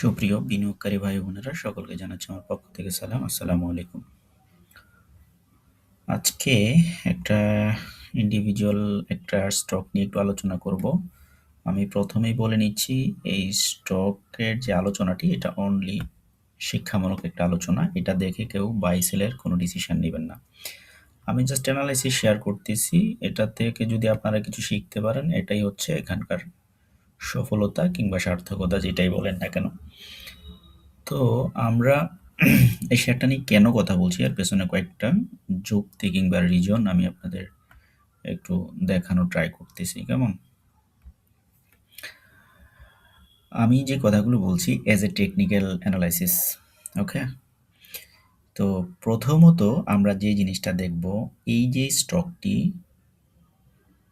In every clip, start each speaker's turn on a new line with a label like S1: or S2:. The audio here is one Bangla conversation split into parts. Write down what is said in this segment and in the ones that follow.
S1: সুপ্রিয় বিনিয়োগকারী ভাই বোনেরা, সকলকে জানাচ্ছি আমার পক্ষ থেকে সালাম। আসসালামু আলাইকুম। আজকে একটা ইন্ডিভিজুয়াল একটা স্টক নিয়ে একটু আলোচনা করব। আমি প্রথমেই বলে নিচ্ছি, এই স্টকের যে আলোচনাটি, এটা অনলি শিক্ষামূলক একটা আলোচনা। এটা দেখে কেউ বাই সেলের কোনো ডিসিশন নেবেন না। আমি জাস্ট অ্যানালাইসিস শেয়ার করতেছি। এটা থেকে যদি আপনারা কিছু শিখতে পারেন, এটাই হচ্ছে এখানকার সফলতা কিংবা সার্থকতা যেটাই বলেন না কেন। তো আমরা এই শেয়ারটা নিয়ে কেন কথা বলছি, এর পেছনে কয়েকটা যুক্তি কিংবা রিজন আমি আপনাদের একটু দেখানো ট্রাই করতেছি, কেমন? আমি যে কথাগুলো বলছি as a technical analysis okay তো প্রথমত আমরা যে জিনিসটা দেখব, এই যে স্টকটি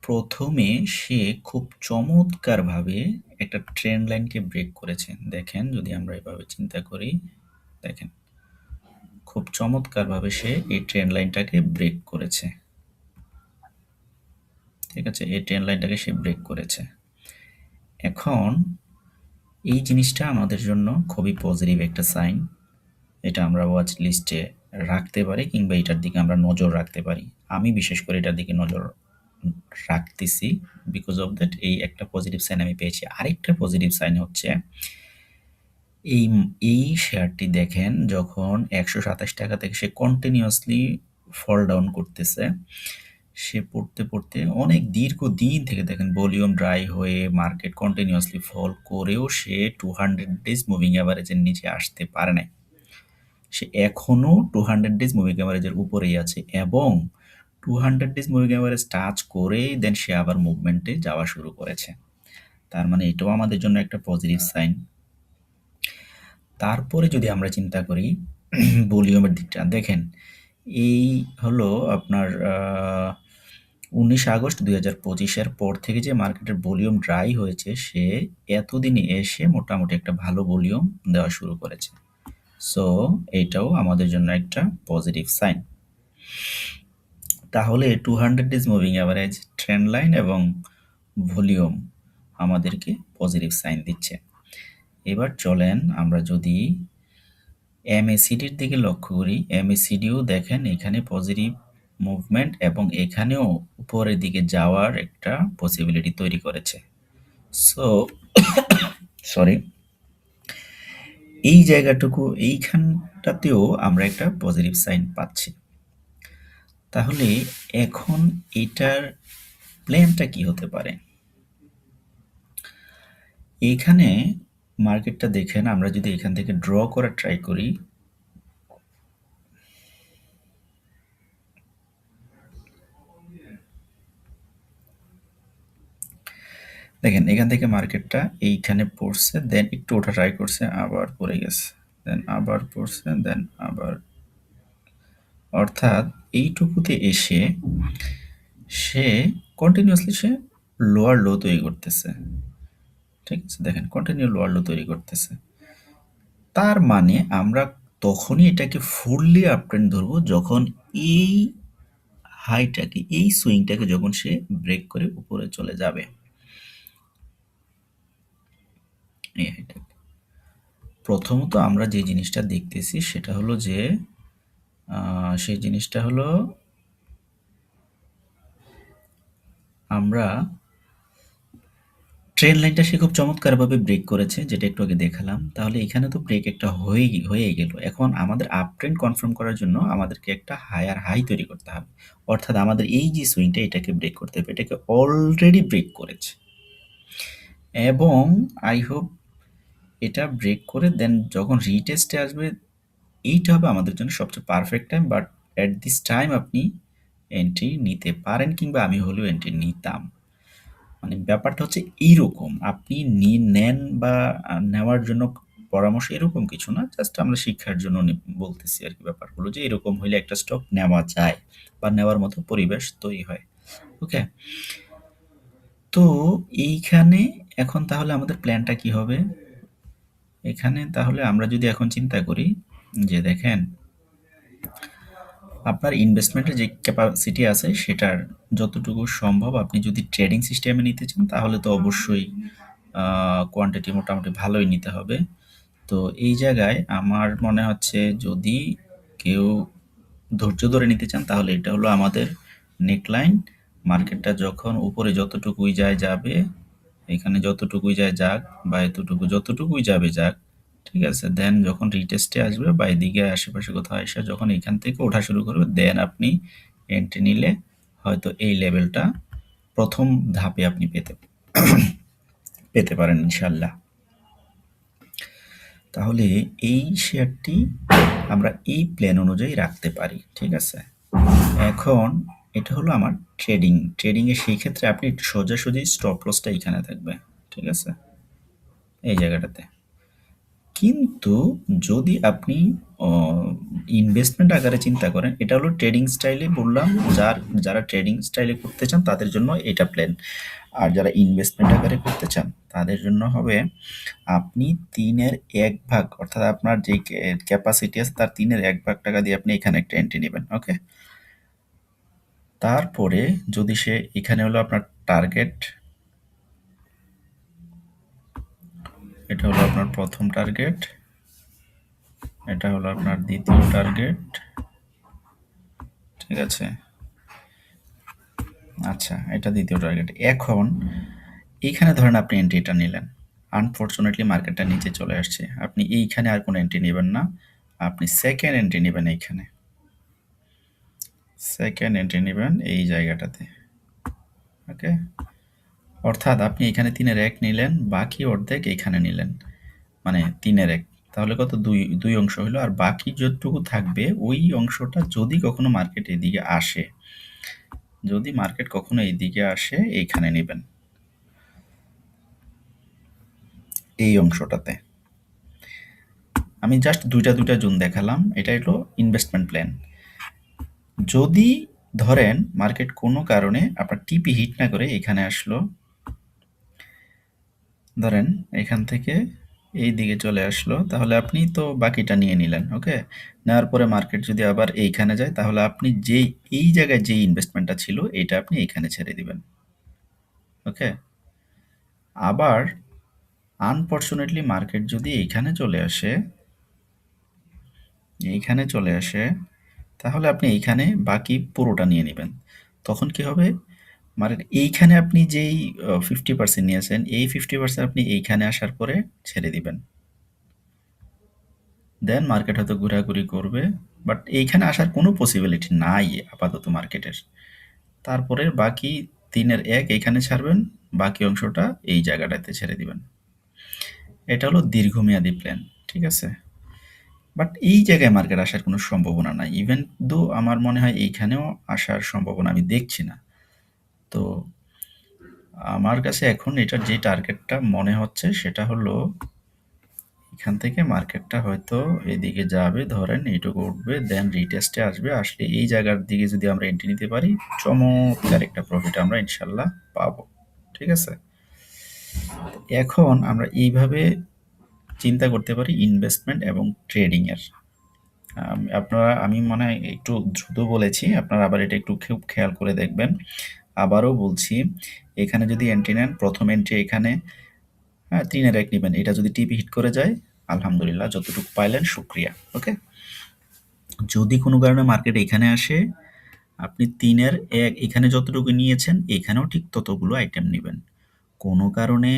S1: প্রথমে সে খুব চমৎকারভাবে একটা ট্রেন্ড লাইনকে ব্রেক করেছে। দেখেন, যদি আমরা এভাবে চিন্তা করি, দেখেন, খুব চমৎকারভাবে সে এই ট্রেন্ড লাইনটাকে ব্রেক করেছে। ঠিক আছে, এই ট্রেন লাইনটাকে সে ব্রেক করেছে। এখন, এই জিনিসটা আমাদের জন্য খুবই পজিটিভ একটা সাইন এটা আমরা ওয়াচ লিস্টে রাখতে পারি কিংবা এটার দিকে আমরা নজর রাখতে পারি। আমি বিশেষ করে এটার দিকে নজর রাখতেছি বিকজ অফ দ্যাট এই একটা পজিটিভ সাইন আমি পেয়েছি। আরেকটা পজিটিভ সাইন হচ্ছে, এই এই শেয়ারটি দেখেন যখন একশো সাতাশ টাকা থেকে সে কন্টিনিউয়াসলি ফল ডাউন করতেছে, সে পড়তে পড়তে অনেক দীর্ঘ দিন থেকে দেখেন ভলিউম ড্রাই হয়ে মার্কেট কন্টিনিউয়াসলি ফল করেও সে টু হান্ড্রেড ডেজ মুভিং অ্যাভারেজের নিচে আসতে পারে নাই। সে এখনও টু হান্ড্রেড ডেজ মুভিং অ্যাভারেজের উপরেই আছে এবং two hundred days moving average touch করেই দেন সে আবার মুভমেন্টে যাওয়া শুরু করেছে। তার মানে এটাও আমাদের জন্য একটা পজিটিভ সাইন তারপরে যদি আমরা চিন্তা করি, ভলিউমের দিকটা, দেখেন, এই হলো আপনার উনিশ আগস্ট দুই হাজার পঁচিশের পর থেকে যে মার্কেটের ভলিউম ড্রাই হয়েছে, সে এতদিনে এসে মোটামুটি একটা ভালো ভলিউম দেওয়া শুরু করেছে। সো এইটাও আমাদের জন্য একটা পজিটিভ সাইন তাহলে two hundred days moving average trend line এবং ভলিউম আমাদেরকে পজিটিভ সাইন দিচ্ছে। এবার চলেন আমরা যদি এমএসিডির দিকে লক্ষ্য করি এমএসিডিও দেখেন এখানে পজিটিভ মুভমেন্ট এবং এখানেও উপরের দিকে যাওয়ার একটা পসিবিলিটি তৈরি করেছে। সো সরি এই জায়গাটুকু, এইখানটাতেও আমরা একটা পজিটিভ সাইন পাচ্ছি। তাহলে এখন এটার প্ল্যানটা কি হতে পারে? এখানে মার্কেটটা দেখেন, আমরা যদি এখান থেকে ড্র করা ট্রাই করি, দেখেন এখান থেকে মার্কেটটা এইখানে পড়ছে দেন একটু ওঠা ট্রাই করছে, আবার পড়ে গেছে দেন আবার পড়ছে দেন আবার অর্থাৎ এইটুকুতে এসে সে কন্টিনিউয়াসলি সে লোয়ার লো তৈরি করতেছে। ঠিক আছে, দেখেন কন্টিনিউ লোয়ার লো তৈরি করতেছে। তার মানে আমরা তখনই এটাকে ফুললি আপট্রেন্ড ধরবো যখন এই হাইটাকে এই সুইংটাকে যখন সে ব্রেক করে উপরে চলে যাবে। প্রথমত আমরা যে জিনিসটা দেখতেছি সেটা হলো যে সেই জিনিসটা হলো আমরা ট্রেন লাইনটা সে খুব চমৎকারভাবে ব্রেক করেছে, যেটা একটু আগে দেখালাম। তাহলে এখানে তো ব্রেক একটা হয়ে হয়ে গেল। এখন আমাদের আপ ট্রেন্ড কনফার্ম করার জন্য আমাদেরকে একটা হায়ার হাই তৈরি করতে হবে। অর্থাৎ আমাদের এই যে সুইংটা এটাকে ব্রেক করতে হবে। এটাকে অলরেডি ব্রেক করেছে। এবং আই হোপ এটা ব্রেক করে দেন যখন রিটেস্টে আসবে এইটা হবে আমাদের জন্য সবচেয়ে perfect time but at this time আপনি এন্ট্রি নিতে পারেন কিংবা আমি হলেও এন্ট্রি নিতাম। মানে ব্যাপারটা হচ্ছে এইরকম, আপনি নেন বা নেওয়ার জন্য পরামর্শ এরকম কিছু না জাস্ট আমরা শিক্ষার জন্য বলতেছি আর কি ব্যাপারগুলো যে এরকম হইলে একটা স্টক নেওয়া যায় বা নেওয়ার মতো পরিবেশ তৈরি হয়। ওকে তো এইখানে এখন তাহলে আমাদের প্ল্যানটা কি হবে? এখানে তাহলে আমরা যদি এখন চিন্তা করি যে দেখেন, আপনার ইনভেস্টমেন্টের যে ক্যাপাসিটি আছে সেটার যতটুকু সম্ভব আপনি যদি ট্রেডিং সিস্টেমে নিতে চান, তাহলে তো অবশ্যই কোয়ান্টিটি মোটামুটি ভালোই নিতে হবে। তো এই জায়গায় আমার মনে হচ্ছে যদি কেউ ধৈর্য ধরে নিতে চান, তাহলে এটা হলো আমাদের নেকলাইন মার্কেটটা যখন উপরে যতটুকুই যায় যাবে, এখানে যতটুকুই যায় যাক বা এতটুকু, যতটুকুই যাবে যাক ঠিক আছে? দেন যখন রিটেস্টে আসবে বা এদিকে আশেপাশে কোথাও এসে যখন এখান থেকে ওঠা শুরু করবে দেন আপনি এন্ট্রি নিলে হয়তো এই লেভেলটা প্রথম ধাপে আপনি পেতে পেতে পারেন ইনশাল্লাহ তাহলে এই শেয়ারটি আমরা এই প্ল্যান অনুযায়ী রাখতে পারি, ঠিক আছে? এখন এটা হলো আমার ট্রেডিং ট্রেডিংয়ে সেই ক্ষেত্রে আপনি সোজাসুজি স্টপ লসটা এখানে থাকবে, ঠিক আছে? এই জায়গাটাতে। কিন্তু যদি আপনি ইনভেস্টমেন্ট আকারে চিন্তা করেন, এটা হলো ট্রেডিং স্টাইলে বললাম, যার, যারা ট্রেডিং স্টাইলে করতে চান, তাদের জন্য এটা প্ল্যান আর যারা ইনভেস্টমেন্ট আকারে করতে চান, তাদের জন্য হবে আপনি তিনের এক ভাগ, অর্থাৎ আপনার যে ক্যাপাসিটি আছে, তার তিনের এক ভাগ টাকা দিয়ে আপনি এখানে একটা এন্ট্রি নেবেন ওকে তারপরে যদি সে, এখানে হলো আপনার টার্গেট এটা হলো আপনার প্রথম টার্গেট এটা হলো আপনার দ্বিতীয় টার্গেট ঠিক আছে? আচ্ছা এটা দ্বিতীয় টার্গেট এখন এইখানে ধরেন আপনি এন্ট্রিটা নিলেন। আনফর্চুনেটলি মার্কেটটা নিচে চলে আসছে। আপনি এইখানে আর কোনো এন্ট্রি নেবেন না। আপনি সেকেন্ড এন্ট্রি নেবেন এইখানে। সেকেন্ড এন্ট্রি নেবেন এই জায়গাটাতে। ওকে অর্থাৎ আপনি এখানে তিনের এক নিলেন, বাকি অর্ধেক এখানে নিলেন। মানে তিনের এক। তাহলে কত? দুই দুই অংশ হলো। আর বাকি যতটুকু থাকবে, ওই অংশটা যদি কখনো মার্কেট এদিকে আসে, যদি মার্কেট কখনো এইদিকে আসে এইখানে নেবেন। এই অংশটাতে। আমি জাস্ট দুইটা দুইটা জুন দেখালাম। এটা হলো ইনভেস্টমেন্ট প্ল্যান যদি ধরেন মার্কেট কোনো কারণে আপনার টিপি হিট না করে এখানে আসলো ধরেন এখান থেকে এই দিকে চলে আসলো, তাহলে আপনি তো বাকিটা নিয়ে নিলেন, ওকে? নেওয়ার পরে মার্কেট যদি আবার এইখানে যায়, তাহলে আপনি যেই, এই জায়গায় যেই ইনভেস্টমেন্টটা ছিল এটা আপনি এইখানে ছেড়ে দিবেন, ওকে? আবার আনফর্চুনেটলি মার্কেট যদি এইখানে চলে আসে, এইখানে চলে আসে, তাহলে আপনি এইখানে বাকি পুরোটা নিয়ে নেবেন। তখন কি হবে? মানে এইখানে আপনি যেই ফিফটি পার্সেন্ট নিয়েছেন, এই ফিফটি পার্সেন্ট আপনি এইখানে আসার পরে ছেড়ে দিবেন। দেন মার্কেট হয়তো ঘোরাঘুরি করবে বাট এইখানে আসার কোনো পসিবিলিটি নাই আপাতত মার্কেটের তারপরে বাকি তিনের এক এইখানে ছাড়বেন, বাকি অংশটা এই জায়গাটাতে ছেড়ে দিবেন। এটা হলো দীর্ঘমেয়াদী প্ল্যান ঠিক আছে? বাট এই জায়গায় মার্কেট আসার কোনো সম্ভাবনা নাই। ইভেন দো আমার মনে হয় এইখানেও আসার সম্ভাবনা আমি দেখছি না। তো আমার কাছে এখন এটার যে টার্গেটটা মনে হচ্ছে সেটা হলো এখান থেকে মার্কেটটা হয়তো এদিকে যাবে, ধরেন এইটুকু উঠবে দেন রিটেস্টে আসবে, আসলে এই জায়গার দিকে যদি আমরা এন্ট্রি নিতে পারি, চমৎকার একটা প্রফিট আমরা ইনশাল্লাহ পাবো, ঠিক আছে? এখন আমরা এইভাবে চিন্তা করতে পারি ইনভেস্টমেন্ট এবং ট্রেডিংয়ের আপনারা, আমি মনে হয় একটু দ্রুত বলেছি, আপনারা আবার এটা একটু খুব খেয়াল করে দেখবেন। আবারও বলছি, এখানে যদি এন্ট্রি নেন, প্রথম এন্ট্রি এখানে হ্যাঁ তিনের এক নেবেন। এটা যদি টিপি হিট করে যায়, আলহামদুলিল্লাহ, যতটুকু পাইলেন, শুক্রিয়া ওকে যদি কোনো কারণে মার্কেট এখানে আসে, আপনি তিনের এক, এখানে যতটুকু নিয়েছেন, এখানেও ঠিক ততগুলো আইটেম নেবেন। কোনো কারণে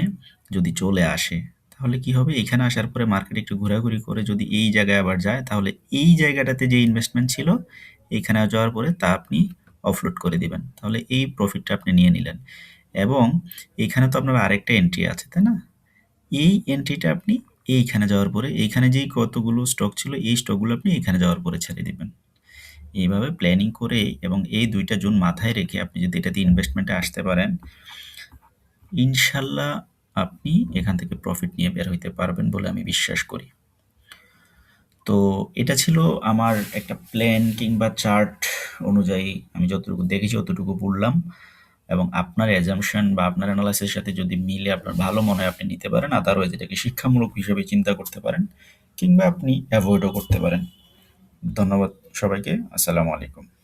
S1: যদি চলে আসে, তাহলে কি হবে? এখানে আসার পরে মার্কেট একটু ঘোরাঘুরি করে যদি এই জায়গায় আবার যায়, তাহলে এই জায়গাটাতে যে ইনভেস্টমেন্ট ছিল, এখানে যাওয়ার পরে তা আপনি অফলোড করে দিবেন। তাহলে এই প্রফিটটা আপনি নিয়ে নিলেন। এবং এখানে তো আপনার আরেকটা এন্ট্রি আছে, তাই না? এই এন্ট্রিটা আপনি এইখানে যাওয়ার পরে, এইখানে যেই কতগুলো স্টক ছিল, এই স্টকগুলো আপনি এখানে যাওয়ার পরে ছেড়ে দিবেন। এইভাবে প্ল্যানিং করে এবং এই দুইটা জুন মাথায় রেখে আপনি যদি এটাতে ইনভেস্টমেন্টে আসতে পারেন, ইনশাল্লাহ আপনি এখান থেকে প্রফিট নিয়ে বের হইতে পারবেন বলে আমি বিশ্বাস করি। তো এটা ছিল আমার একটা প্ল্যান কিংবা চার্ট অনুযায়ী আমি যতটুকু দেখেছি, অতটুকু পড়লাম। এবং আপনার অ্যাজামশন বা আপনার অ্যানালাইসের সাথে যদি মিলে আপনার ভালো মনে হয় আপনি নিতে পারেন, আদারওয়াইজ এটাকে শিক্ষামূলক হিসেবে চিন্তা করতে পারেন কিংবা আপনি অ্যাভয়েডও করতে পারেন। ধন্যবাদ সবাইকে, আসসালামু আলাইকুম।